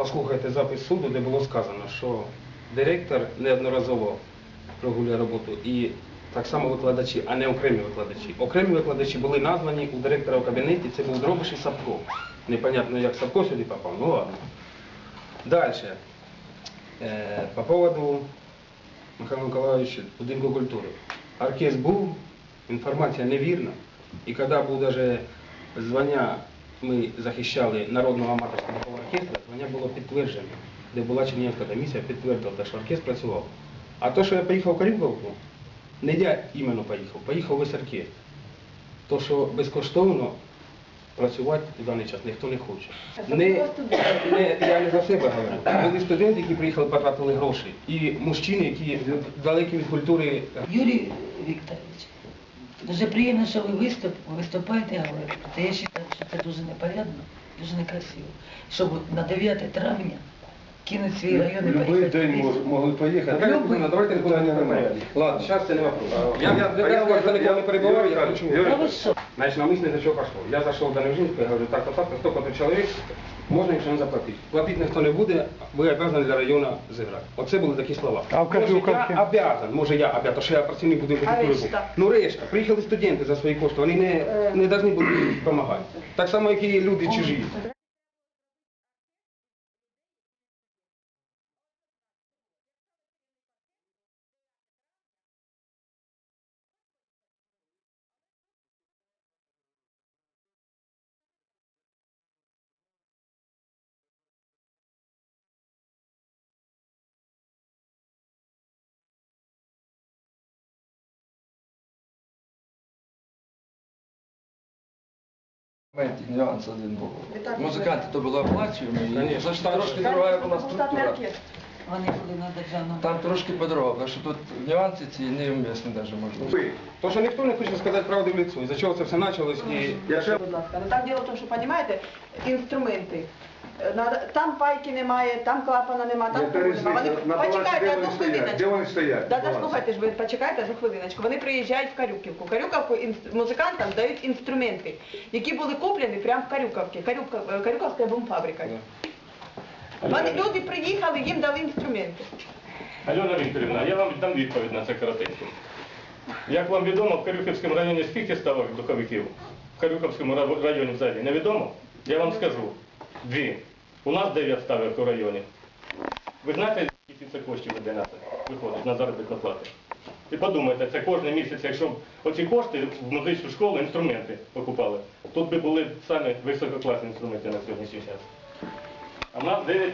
послухайте запис суду, де було сказано, що директор неодноразово прогулює роботу і так само викладачі, а не окремі викладачі. Окремі викладачі були названі у директора в кабінеті, це був Дробиш і Сапко. Непонятно, як Сапко сюди попав, ну ладно. Далі. Е, по поводу Михайла Миколаївича, будинку культури. Оркестр був, інформація невірна. І коли був даже звання, ми захищали народного аматорського оркестру, звання було підтверджено, де була Чернігівська комісія, підтвердила, що оркестр працював. А то, що я поїхав в Карюковку, не я іменно поїхав, поїхав весь оркестр. То, що безкоштовно працювати у даний час ніхто не хоче. Не, не, я не за себе говорю. Були студенти, які приїхали, потратили гроші, і мужчини, які далекі від культури. Юрій Вікторович, дуже приємно, що ви виступ, виступаєте говорите. Я що це дуже непорядно, дуже некрасиво. Щоб на 9 травня кинуть свій район і Любий поїхати. день мож- могли поїхати. Давайте не давайте не будемо. Ладно, зараз це не вопрос. Я, я, я, я, я ніколи не перебував, я хочу... Та ви що? Значит, на мысли за чего пошло. Я зашел до Невжинська, я говорю, так, так, так, столько-то чоловік, можна якщо не заплатити. Платити ніхто не буде, ви обязані для району зіграти. Оце були такі слова. А в може, я обязан, може я обязан, то що я працівник будинку А культури був. Ну решта, приїхали студенти за свої кошти, вони не, не повинні були допомагати. Так само, як і люди чужі. Нюанс один був. Музиканти то були оплачуємо, і Конечно. ж там трошки друга була структура. Вони були на державному. Там трошки по-другому, тому що тут нюанси ці невмісні навіть можна. Ви. То, що ніхто не хоче сказати правду в лицо, і за чого це все почалось, і я ще Будь ласка, ну там діло в тому, що розумієте, інструменти. Там пайки немає, там клапана немає, там Яка немає. різниця? На почекайте одну вони хвилиночку. Де вони стоять? Да, да, слухайте ж, ви почекайте одну хвилиночку. Вони приїжджають в Карюківку. Карюківку музикантам дають інструменти, які були куплені прямо в Карюківці. Карюкка, е, Карюківська бомфабрика. Вони люди приїхали, їм дали інструменти. Альона Вікторівна, я вам дам відповідь на це коротенько. Як вам відомо, в Карюківському районі скільки ставок духовиків? В Карюківському районі взагалі невідомо? Я вам скажу. Дві. У нас 9 ставок у районі. Ви знаєте, скільки це коштів йде нас виходить на заробітну плату? І подумайте, це кожен місяць, якщо б оці кошти в музичну школу інструменти покупали, тут би були самі висококласні інструменти на сьогоднішній час. А в нас 9